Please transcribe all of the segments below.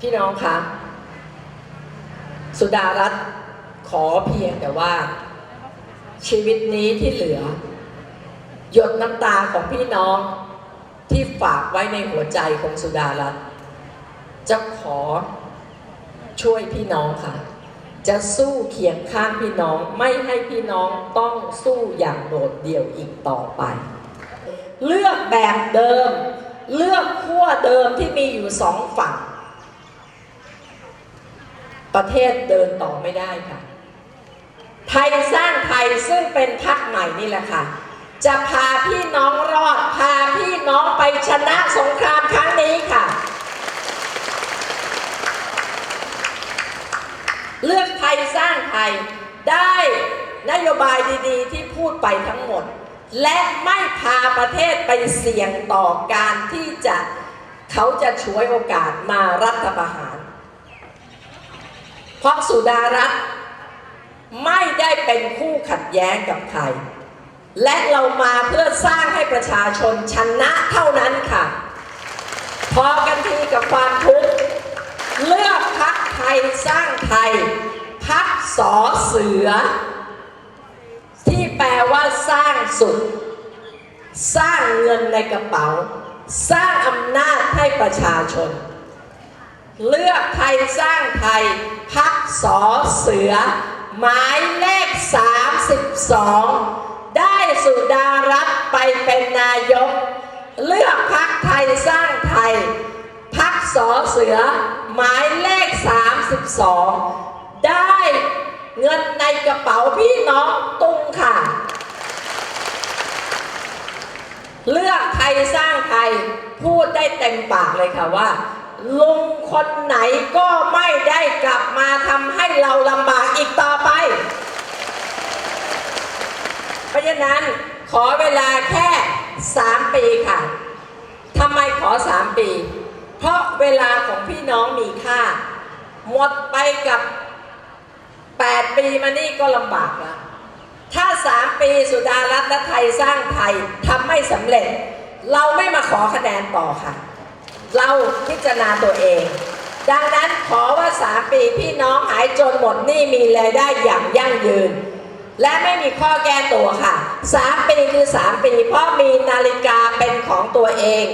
พี่น้องคะสุดารัตน์ขอเพียงแต่ว่า ชีวิตนี้ที่เหลือ หยดน้ำตาของพี่น้องที่ฝากไว้ในหัวใจของสุดารัตน์จะขอช่วยพี่น้องค่ะ จะสู้เคียงข้างพี่น้องไม่ให้พี่น้องต้องสู้อย่างโดดเดี่ยวอีกต่อไป เลือกแบบเดิม เลือกขั้วเดิมที่มีอยู่สองฝั่ง ประเทศเดินต่อไม่ได้ค่ะ ไทยสร้างไทยซึ่งเป็นพรรคใหม่นี่แหละค่ะ จะพาพี่น้องรอด พาพี่น้องไปชนะสงครามครั้งนี้ค่ะ เลือกไทยสร้างไทยได้นโยบายดีๆ ที่พูดไปทั้งหมด และไม่พาประเทศไปเสี่ยงต่อการที่จะเขาจะฉวยโอกาสมารัฐประหาร เพราะสุดารัตน์ไม่ได้เป็นคู่ขัดแย้งกับใคร และเรามาเพื่อสร้างให้ประชาชนชนะเท่านั้นค่ะ พอกันทีกับความทุกข์เลือกพักไทยสร้างไทยพักสอเสือ ที่แปลว่าสร้างสุดสร้างเงินในกระเป๋า สร้างอำนาจให้ประชาชน เลือกไทยสร้างไทยพักสอเสือ หมายเลข 32 ได้สุดารัตไปเป็นนายก เลือกพักไทยสร้างไทยพักสอเสือ หมายเลข 32 ได้เงินในกระเป๋าพี่น้องตุ้งค่ะ เลือกไทยสร้างไทยพูดได้เต็มปากเลยค่ะว่า ลุงคนไหนก็ไม่ได้กลับมาทำให้เราลำบากอีกต่อไป เพราะฉะนั้นขอเวลาแค่3ปีค่ะทำไมขอ3ปี เพราะเวลาของพี่น้องมีค่า หมดไปกับ8ปีมานี่ก็ลำบากแล้ว ถ้า3ปีสุดารัตน์และไทยสร้างไทยทำไม่สำเร็จ เราไม่มาขอคะแนนต่อค่ะ เราพิจารณาตัวเอง ดังนั้นขอว่า3ปีพี่น้องหายจนหมดหนี้มีรายได้อย่างยั่งยืน และไม่มีข้อแก้ตัวค่ะ3ปีคือ3ปีเพราะมีนาฬิกาเป็นของตัวเอง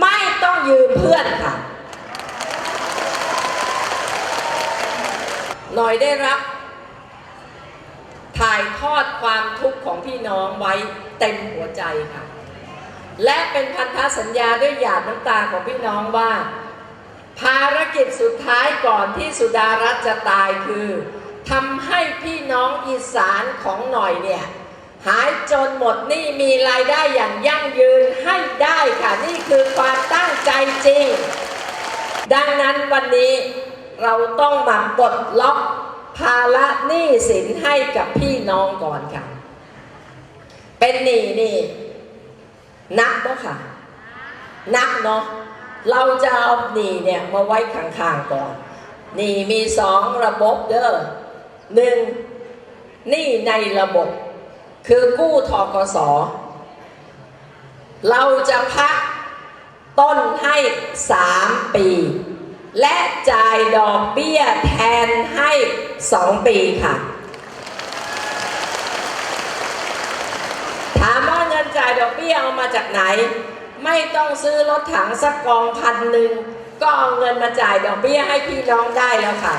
ไม่ต้องยืมเพื่อนค่ะ หน่อยได้รับถ่ายทอดความทุกข์ของพี่น้องไว้เต็มหัวใจค่ะ และเป็นพันธสัญญาด้วยหยาดน้ำตาของพี่น้องว่า ภารกิจสุดท้ายก่อนที่สุดารัตจะตายคือทำให้พี่น้องอีสานของหน่อยเนี่ย หายจนหมดนี่มีรายได้อย่างยั่งยืนให้ได้ค่ะ นี่คือความตั้งใจจริง ดังนั้นวันนี้เราต้องมาปลดล็อกภาระหนี้สินให้กับพี่น้องก่อนค่ะ เป็นหนี้นี่ นักเนาะค่ะ นักเนาะเราจะเอาหนีเนี่ยมาไว้ข้างๆก่อนหนี้มีสองระบบเด้อหนึ่งนี้ในระบบ คือกู้ทกสเราจะพักต้นให้สามปี และจ่ายดอกเบี้ยแทนให้สองปีค่ะ ถามว่าเงินจ่าย ดอกเบี้ยเอามาจากไหน ไม่ต้องซื้อรถถังสักกองพันหนึ่งก็เอาเงินมาจ่ายดอกเบี้ยให้พี่น้องได้แล้วค่ะ